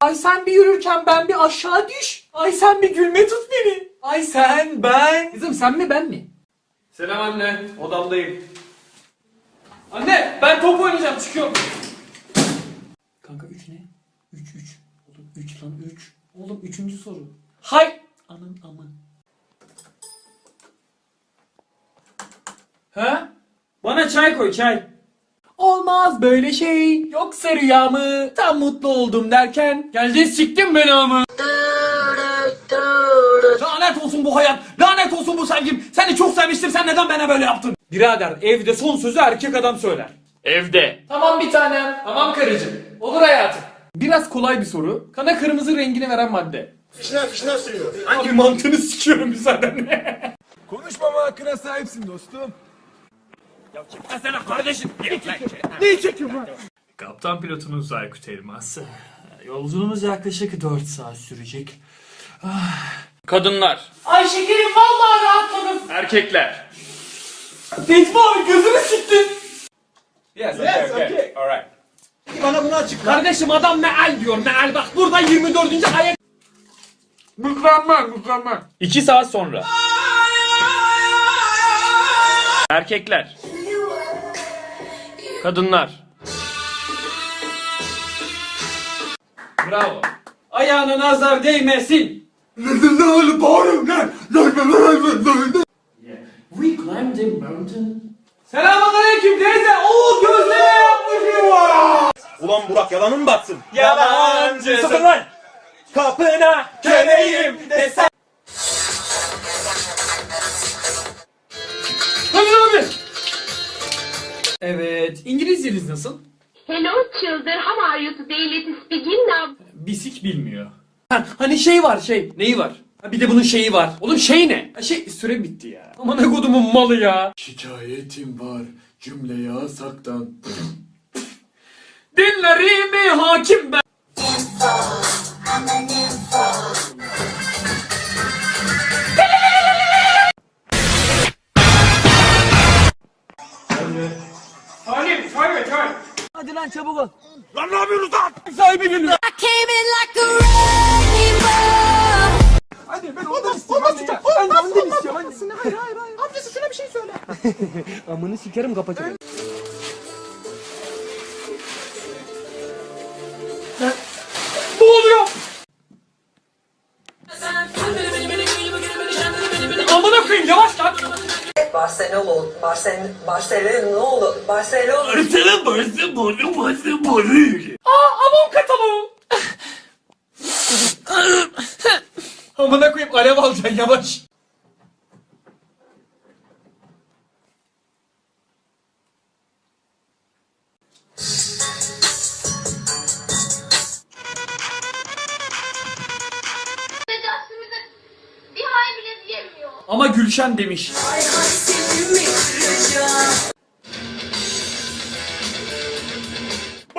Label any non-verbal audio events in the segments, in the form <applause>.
Ay sen bir yürürken ben bir aşağı düş. Ay sen bir gülme tut beni. Ay sen ben. Kızım sen mi ben mi? Selam anne odamdayım. Anne ben top oynayacağım çıkıyorum. Kanka 3 ne? 3 3. Oğlum 3 lan 3. Oğlum 3. soru. Hay. Anın amı. Ha? Bana çay koy çay. Olmaz böyle şey. Yoksa rüya mı? Tam mutlu oldum derken. Geldi siktin beni ama. Lanet olsun bu hayat. Lanet olsun bu sevgim. Seni çok sevmiştim. Sen neden bana böyle yaptın? Birader evde son sözü erkek adam söyler. Evde. Tamam bir tanem. Tamam karıcığım. Olur hayatım. Biraz kolay bir soru. Kana kırmızı rengini veren madde. Fişne fişne sürüyor. Hangi mantığını sikiyorum müsaadenle. Konuşmama hakkına sahipsin dostum. Mesela kardeşim. Neyi çekiyorsun lan? Kaptan pilotunuz Aykut Elmas. Yolculuğumuz yaklaşık 4 saat sürecek. Kadınlar. Ay şekerim vallahi rahatladım. Erkekler. Necmi abi gözünü siktin. Yes, okay, okay. Alright. Bana bunu açıkla. Kardeşim adam meal diyor meal bak burada 24. ayet. Mükemmel mükemmel. 2 saat sonra. Erkekler. Kadınlar. Bravo. Ayağına nazar değmesin. We climbed a mountain. Selamünaleyküm teyze. Oo gözleme yapmışım. Ulan Burak yalanın mı batsın? Yalancı. Sakın lan. Kapına köleyim desen. Evet. İngilizceniz nasıl? Hello children, how are you today? Let's begin now. Bisik bilmiyor. Ha, hani şey var şey. Neyi var? Ha, bir de bunun şeyi var. Oğlum şey ne? Ha, şey süre bitti ya. Aman ne kodumun malı ya. Şikayetim var cümle yasaktan. Dinlerimi hakim ben. Lan ne yapıyorsunuz lan? Sahibi geliyor. I came in like a wrecking ball. Hadi ben ondan istiyorum. Olmaz lütfen. Ben ondan istiyorum. Hayır hayır hayır. Amcası şuna bir şey söyle. <laughs> Amını sikerim kapatırım. Barcelona, Barcelona, Barcelona, Barcelona. Aa avon kataloğu. Amına koyayım alev alacaksın yavaş. Necasimize bir hay bile diyemiyor. Ama Gülşen demiş.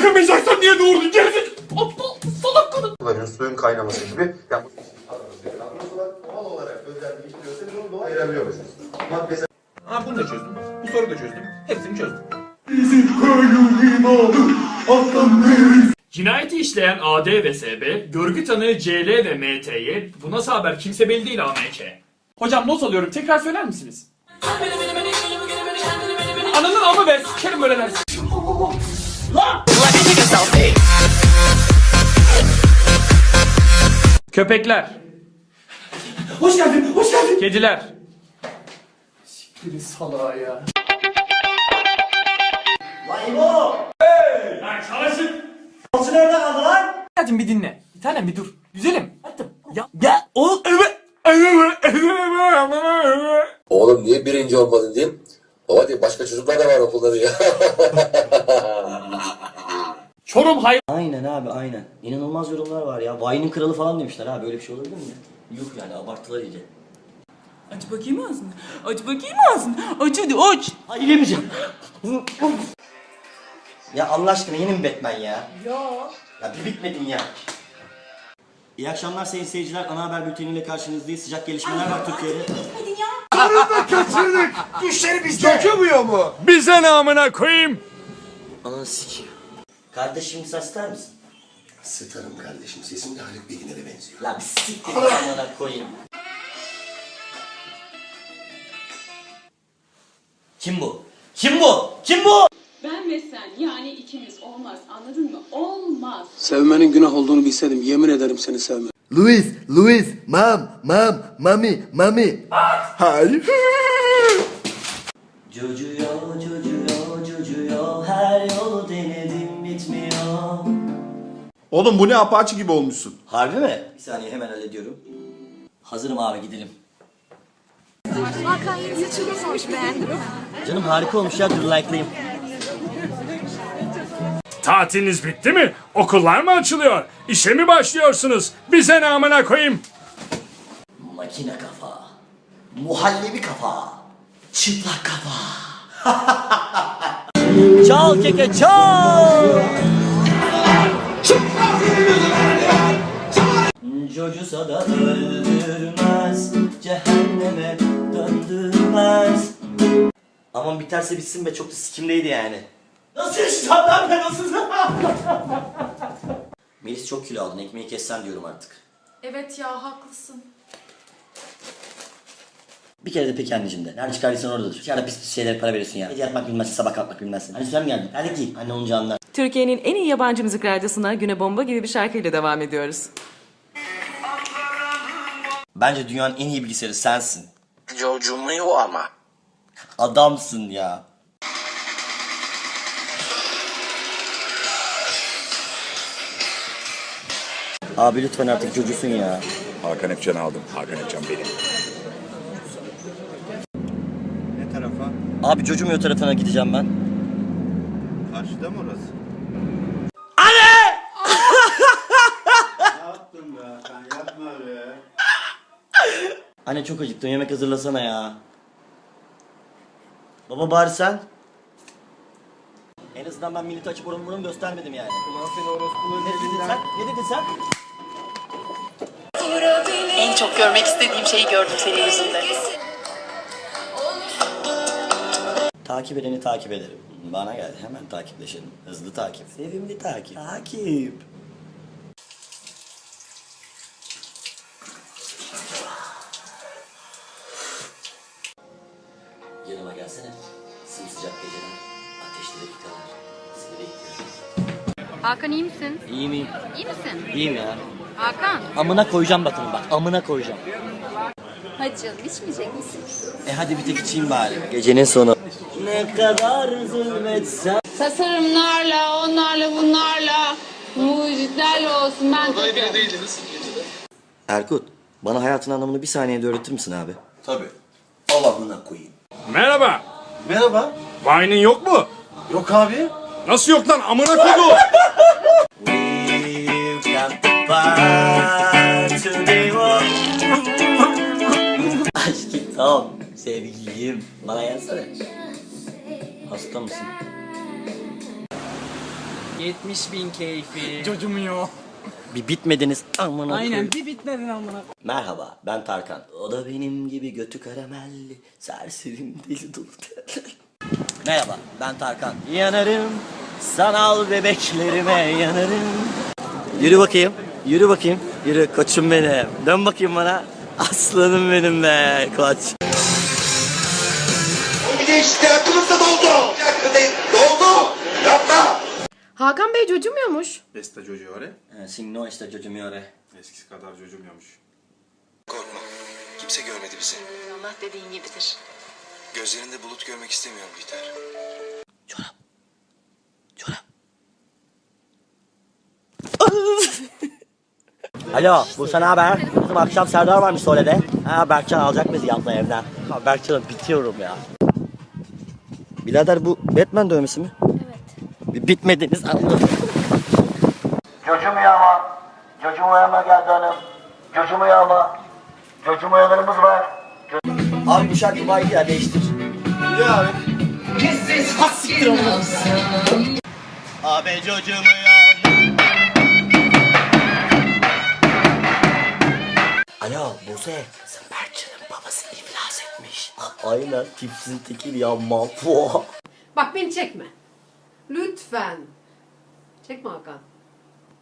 Bakamayacaksan niye doğurdun gerizekalı? Aptal salak kadın. suların suyun kaynaması gibi yani bu doğal olarak özelliği işliyorsa biz onu doğal ayırabiliyoruz. Maddesel Ha bunu da çözdüm. Bu soruyu da çözdüm. Hepsini çözdüm. Cinayeti işleyen AD ve SB, görgü tanığı CL ve MT'ye, bu nasıl haber kimse belli değil AMK. Hocam not alıyorum tekrar söyler misiniz? Ananın amı be sikerim böyle dersin. <laughs> Lan! Köpekler. Hoş geldin, hoş geldin. Kediler. Siktirin salağa ya. Vay bu! Hey! Lan çalışın. Alçı nerede kaldı lan? Hadi bir dinle. Bir tanem bir dur. Güzelim. Hadi. Ya, ya o evet. Oğlum niye birinci olmadın diyeyim. Baba diye başka çocuklar da var okulda diye. <laughs> Çorum hayvan. Aynen abi aynen. İnanılmaz yorumlar var ya. Vine'in kralı falan demişler ha. Böyle bir şey olabilir mi? Yok yani abartılar iyice. Aç bakayım ağzını. Aç bakayım ağzını. Aç hadi aç. Hayır yemeyeceğim. ya Allah aşkına yeni mi Batman ya? Ya. Ya bir bitmedin ya. İyi akşamlar sayın seyirciler. Ana haber bülteniyle karşınızdayız. Sıcak gelişmeler var Türkiye'de. <laughs> Güçleri bizde. Dökemiyor mu? Bize ne amına koyayım? Ananı sikeyim. Kardeşim sen ister misin? Starım kardeşim. Sesin de Haluk Bilginer'e benziyor. La bir siktir amına koyayım. Kim bu? Kim bu? Kim bu? Ben ve sen yani ikimiz olmaz anladın mı? Olmaz. Sevmenin günah olduğunu bilseydim yemin ederim seni sevmem. Luis, Luis, mam, mam, mami, mami. Hayır. <laughs> Cocuyor, cocuyor, cocuyor Her yolu denedim bitmiyor Oğlum bu ne apaçı gibi olmuşsun. Harbi mi? Bir saniye hemen hallediyorum. Hazırım abi gidelim. Hakan saçını nasılmış beğendin mi? Canım harika olmuş ya dur like'layım. Tatiliniz bitti mi? Okullar mı açılıyor? İşe mi başlıyorsunuz? Bize namına koyayım. Makine kafa. Muhallebi kafa. Çıplak kafa. <laughs> çal keke çal. Cocusa da öldürmez, cehenneme döndürmez. Aman biterse bitsin be çok da sikimdeydi yani. Nasıl yaşayacağım lan ben nasıl? <laughs> Melis çok kilo aldın ekmeği kessen diyorum artık. Evet ya haklısın. Bir kere de peki anneciğim de. Nerede çıkardıysan oradadır. Dışarıda pis pis şeylere para veriyorsun ya. Gece yatmak bilmezsin, sabah kalkmak bilmezsin. Hani süren mi geldi? Nerede ki? Anne olunca anlar. Türkiye'nin en iyi yabancı müzik radyosuna güne bomba gibi bir şarkıyla devam ediyoruz. Bence dünyanın en iyi bilgisayarı sensin. Cocumuyor ama. Adamsın ya. Abi lütfen artık çocuğusun ya. Hakan Epcan'ı aldım. Hakan Epcan benim. Ne tarafa? Abi çocuğum tarafına gideceğim ben. Karşıda mı orası? Anne çok acıktım yemek hazırlasana ya. Baba bari sen. En azından ben milleti açıp oranı buranı göstermedim yani. Ulan seni orospuları ne dedin sen? Ne dedin sen? En çok görmek istediğim şeyi gördüm senin yüzünde. Takip edeni takip ederim. Bana gel hemen takipleşelim. Hızlı takip. Sevimli takip. Takip. Yanıma gelsene. Sımsıcak geceler. Ateşli dakikalar. Seni bekliyorum. Hakan iyi misin? İyi miyim? İyi misin? İyiyim ya. Hakan. Amına koyacağım bakın bak. Amına koyacağım. Hadi canım içmeyecek misin? E hadi bir tek içeyim bari. Gecenin sonu. Ne kadar zulmetsem. Tasarımlarla, onlarla, bunlarla, mucitlerle olsun ben Odayı değildiniz. Erkut, bana hayatın anlamını bir saniyede öğretir misin abi? Tabii. Allah'ına koyayım. Merhaba. Merhaba. Vine'in yok mu? Yok abi. Nasıl yok lan? Amına koydu. <laughs> Aşkım, sevgilim. Bana gelsene. Hasta mısın? 70 bin keyfi. Cocumuyor. Bir bitmediniz amına Aynen koyayım. bir bitmedin amına. Merhaba ben Tarkan. O da benim gibi götü karamelli. Serserim deli dolu. Merhaba ben Tarkan. Yanarım sanal bebeklerime yanarım. Yürü bakayım. Yürü bakayım. Yürü koçum benim. Dön bakayım bana. Aslanım benim be koç. Bir de işte aklımızda doldu. Bir dakika değil. Doldu. Yapma. Hakan Bey cocumuyormuş. Besta Jojo Sinno işte çocuğum yore. Eskisi kadar cocumuyormuş. Korkma. Kimse görmedi bizi. Allah dediğin gibidir. Gözlerinde bulut görmek istemiyorum Biter. Çorap. Çorap. Alo, bu sana haber? Bizim akşam Serdar varmış Sole'de. Ha Berkcan alacak bizi yatla evden. Ha Berkcan'ım bitiyorum ya. Birader bu Batman dövmesi mi? Evet. Bitmediniz anladım. Çocuğum uyama. Çocuğum uyama geldi hanım. Çocuğum uyama. Çocuğum uyanlarımız var. Abi bu şarkı baydı ya değiştir. Ya abi. Abi çocuğum uyan. Alo Buse. Kızım Berkcan'ın babası iflas etmiş. Aynen tipsin tekil ya mahvo. Bak beni çekme. Lütfen. Çekme Hakan.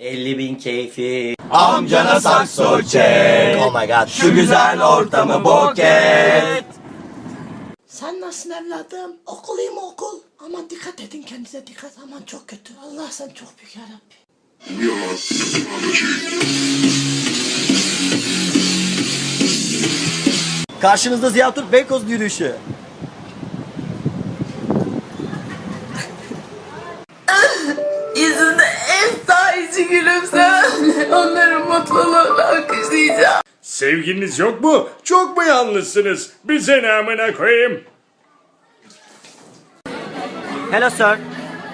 50 bin keyfi Amcana sakso çek Oh my god Şu güzel ortamı bok et Sen nasılsın evladım? Okuluyum okul. Aman dikkat edin kendinize dikkat. Aman çok kötü. Allah sen çok büyük yarabbim. Karşınızda Ziya Türk Beykoz yürüyüşü. Yüzünde en sahici gülümse. Onların mutluluğunu alkışlayacağım. Sevgiliniz yok mu? Çok mu yalnızsınız? Bize ne amına koyayım? Hello sir.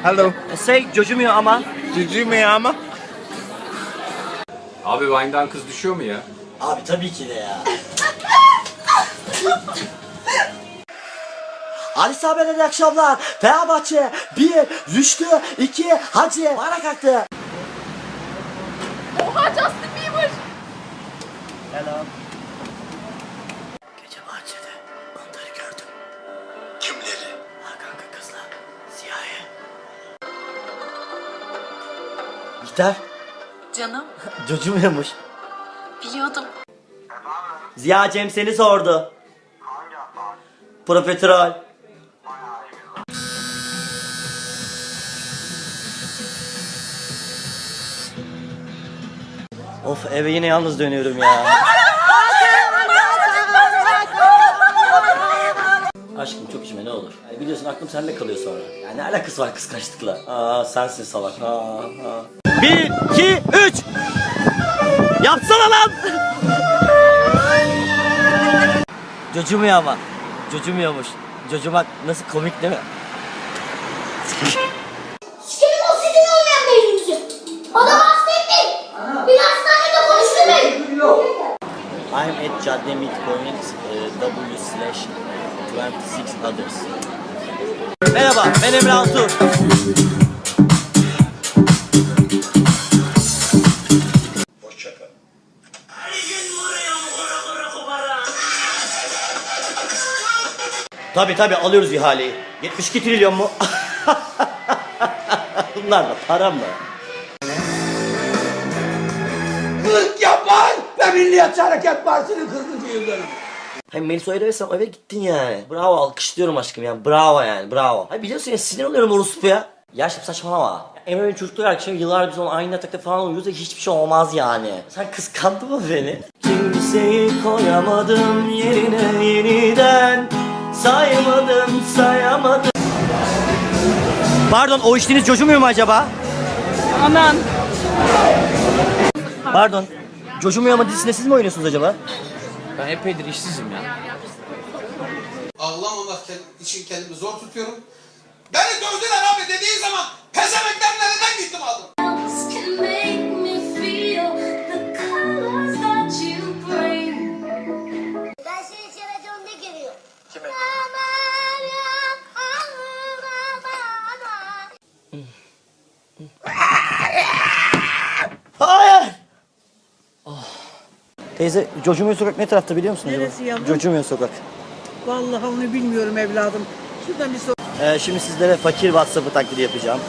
Hello. Say cocumuyor ama. Mü ama? Abi Vine'dan kız düşüyor mu ya? Abi tabii ki de ya. Ali Sabi'den iyi akşamlar. Fenerbahçe 1, Rüştü 2, Hacı. Bana kalktı. Oha Justin Bieber. Hello. Gece bahçede onları gördüm. Kimleri? Ha kanka kızla. Ziyaye. Bihter. Canım Cocumuyormuş. biliyordum. Ziya Cem seni sordu. Profiterol. Of eve yine yalnız dönüyorum ya. Aşkım çok içme ne olur. Yani biliyorsun aklım sende kalıyor sonra. Yani ne alakası var kıskançlıkla? Aa sensin salak. Aa, aa. Bir, iki, üç. Yapsana lan. Cocumuyor ama. Cocumuyormuş. Cocumak nasıl komik değil mi? Sikerim o sizin olmayan beyninizi. Bana bahsetmeyin. Bir hastanede konuşturmayın. I'm at cadde midpoint e, W slash 26 others. Merhaba ben Emre Altuğ. Tabi tabi alıyoruz ihaleyi. 72 trilyon mu? <laughs> Bunlar da para mı? Kılık yapar. Ben Milliyetçi Hareket Partisi'nin 40. yıldönümü. Hani Melis o eve gittin yani. Bravo alkışlıyorum aşkım yani. Bravo yani bravo. Hayır biliyorsun ya sinir oluyorum orospuya. Ya şimdi saçmalama. Emre'nin çocukluğu arkadaşım yıllar biz onu aynı yatakta falan uyuyoruz da hiçbir şey olmaz yani. Sen kıskandın mı beni? Kimseyi koyamadım yerine yeniden. Saymadım sayamadım. Pardon o içtiğiniz cocumuyor mu acaba? Aman. Pardon. Cocumuyor mu dizisinde siz mi oynuyorsunuz acaba? Ben epeydir işsizim ya. Ağlamamak için kendimi zor tutuyorum. Beni dövdüler abi dediği zaman pezemeklerin elinden gittim aldım. Teyze Cocumuyor Sokak ne tarafta biliyor musun? Neresi acaba? yavrum? Cocumuyor Sokak. Vallahi onu bilmiyorum evladım. Şuradan bir sor. Ee, şimdi sizlere fakir WhatsApp'ı taklidi yapacağım.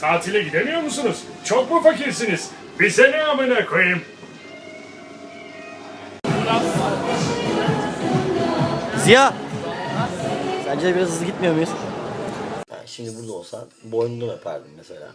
Tatile gidemiyor musunuz? Çok mu fakirsiniz? Bize ne amına koyayım? Ziya! Sence biraz hızlı gitmiyor muyuz? Yani şimdi burada olsan boynundan öperdim mesela.